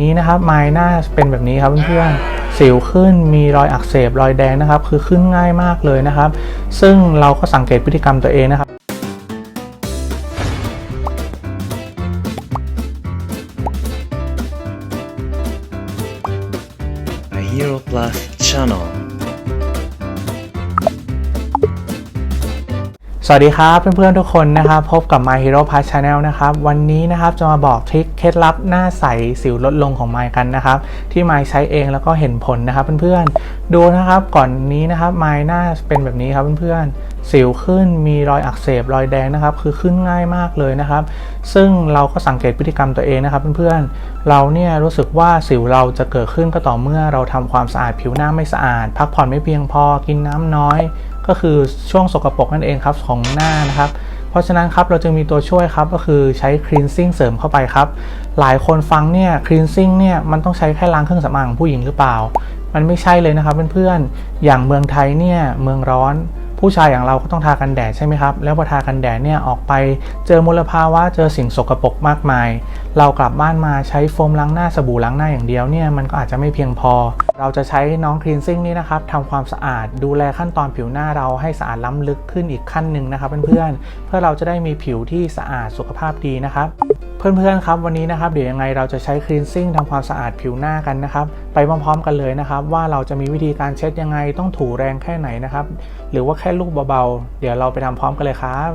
นี้นะครับไม้หน้าเป็นแบบนี้ครับเพื่อนๆสิวขึ้นมีรอยอักเสบรอยแดงนะครับ คือขึ้นง่ายมากเลยนะครับ ซึ่งเราก็สังเกตพฤติกรรมตัวเองนะครับ My Hero Plus Channel สวัสดีครับเพื่อนๆทุกคนนะครับ พบกับ My Hero Pass Channel นะครับ วันนี้นะครับจะมาบอกทริคเคล็ดลับหน้าใสสิวลดลงของไมกันนะครับ ที่ไมใช้เองแล้วก็เห็นผลนะครับเพื่อนๆดูนะครับก่อนนี้นะครับไมหน้าเป็นแบบนี้ครับเพื่อนๆสิวขึ้นมีรอยอักเสบรอยแดงนะครับ คือขึ้นง่ายมากเลยนะครับ ซึ่งเราก็สังเกตพฤติกรรมตัวเองนะครับเพื่อนๆเราเนี่ยรู้สึกว่าสิวเราจะเกิดขึ้นก็ต่อเมื่อเราทำความสะอาดผิวหน้าไม่สะอาด พักผ่อนไม่เพียงพอกินน้ำน้อย ก็คือช่วงสกปรกนั่นเองครับของหน้านะครับ เพราะฉะนั้นครับเราจึงมีตัวช่วยครับก็คือใช้ cleansing เสริมเข้าไปครับ หลายคนฟังเนี่ย cleansing เนี่ยมันต้องใช้แค่ล้างเครื่องสำอางของผู้หญิงหรือเปล่า มันไม่ใช่เลยนะครับเพื่อนๆอย่างเมืองไทยเนี่ยเมืองร้อนผู้ชายอย่างเราก็ต้องทากันแดดใช่ไหมครับ แล้วพอทากันแดดเนี่ยออกไปเจอมลภาวะเจอสิ่งสกปรกมากมาย เรากลับบ้านมาใช้โฟมล้างหน้าสบู่ล้างหน้าอย่างเดียวเนี่ยมันก็อาจจะไม่เพียงพอ เราจะใช้น้องคลีนซิ่งนี่นะครับทำความสะอาดดูแลขั้นตอนผิวหน้าเราให้สะอาดล้ำลึกขึ้นอีกขั้นหนึ่งนะครับเพื่อนๆ เพื่อเราจะได้มีผิวที่สะอาดสุขภาพดีนะครับเพื่อนๆครับวันนี้นะครับเดี๋ยวยังไงเราจะใช้คลีนซิ่งทำความสะอาดผิวหน้ากันนะครับไปพร้อมๆกันเลยนะครับ ว่าเราจะมีวิธีการเช็ดยังไงต้องถูแรงแค่ไหนนะครับ หรือว่าแค่ลูกเบาๆ เดี๋ยวเราไปทำพร้อมกันเลยครับ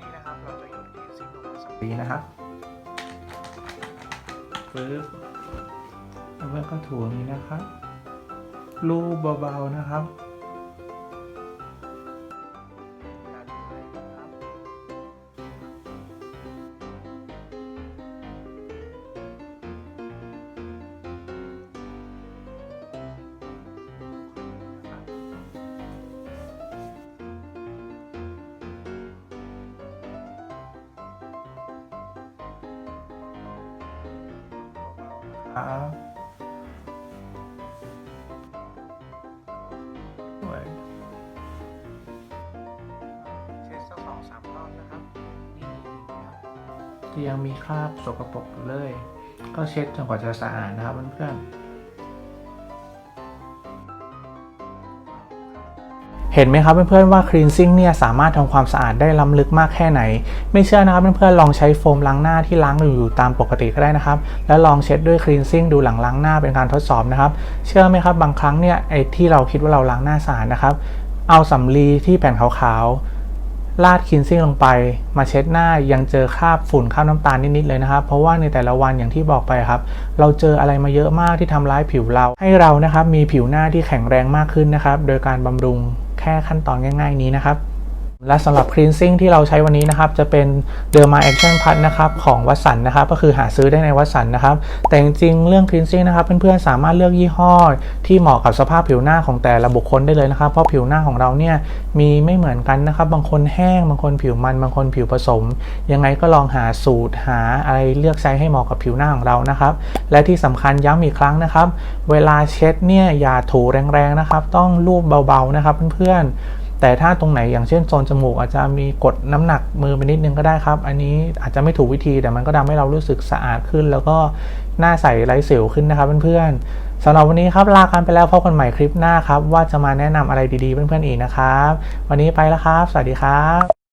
นี่นะครับเราจะหยดคลีนซิ่งลงมาสักทีนะครับ ปึ๊บแล้วก็ถั่วนี้นะครับ ลูบเบาๆนะครับ สวยเช็ดสักสองสามรอบนะครับนี่ครับที่ยังมีคราบสกปรกอยู่เลย ก็เช็ดจนกว่าจะสะอาดนะครับเพื่อนๆ เห็นไหมครับเพื่อนๆว่า cleansing เนี่ยสามารถทำความสะอาดได้ล้ำลึกมากแค่ไหน ไม่เชื่อนะครับเพื่อนๆลองใช้โฟมล้างหน้าที่ล้างอยู่ตามปกติก็ได้นะครับ แล้วลองเช็ดด้วย cleansing ดูหลังล้างหน้าเป็นการทดสอบนะครับ เชื่อไหมครับบางครั้งเนี่ยไอ้ที่เราคิดว่าเราล้างหน้าสะอาดนะครับ เอาสำลีที่แผ่นขาวๆลาด cleansing ลงไปมาเช็ดหน้ายังเจอคราบฝุ่นคราบน้ำตาลนิดๆเลยนะครับ เพราะว่าในแต่ละวันอย่างที่บอกไปครับ เราเจออะไรมาเยอะมากที่ทำร้ายผิวเรา ให้เรานะครับมีผิวหน้าที่แข็งแรงมากขึ้นนะครับ โดยการบำรุง ค่ขั้นตอนง่าย ๆ นี้นะครับ และสำหรับ cleansing ที่เราใช้วันนี้นะครับ จะเป็น Derma Action Plus นะครับของวัสันนะครับ ก็คือหาซื้อได้ในวัสันนะครับ แต่จริงๆเรื่อง cleansing นะครับ เพื่อนๆ สามารถเลือกยี่ห้อ ที่เหมาะกับสภาพผิวหน้าของแต่ละบุคคลได้เลยนะครับ เพราะผิวหน้าของเราเนี่ยมีไม่เหมือนกันนะครับ บางคนแห้ง บางคนผิวมัน บางคนผิวผสม ยังไงก็ลองหาสูตรหาอะไรเลือกใช้ให้เหมาะกับผิวหน้าของเรานะครับ และที่สำคัญย้ำอีกครั้งนะครับ เวลาเช็ดเนี่ยอย่าถูแรงๆนะครับ ต้องลูบเบาๆนะครับเพื่อนๆ แต่ถ้าตรงไหนอย่างเช่นโซนจมูกอาจจะมีกดน้ำหนักมือไปนิดนึงก็ได้ครับ อันนี้อาจจะไม่ถูกวิธีแต่มันก็ทำให้เรารู้สึกสะอาดขึ้น แล้วก็หน้าใสไร้สิวขึ้นนะครับเพื่อนๆสำหรับวันนี้ครับลากันไปแล้วพบกันใหม่คลิปหน้าครับ ว่าจะมาแนะนำอะไรดีๆเพื่อนๆอีกนะครับ วันนี้ไปแล้วครับ สวัสดีครับ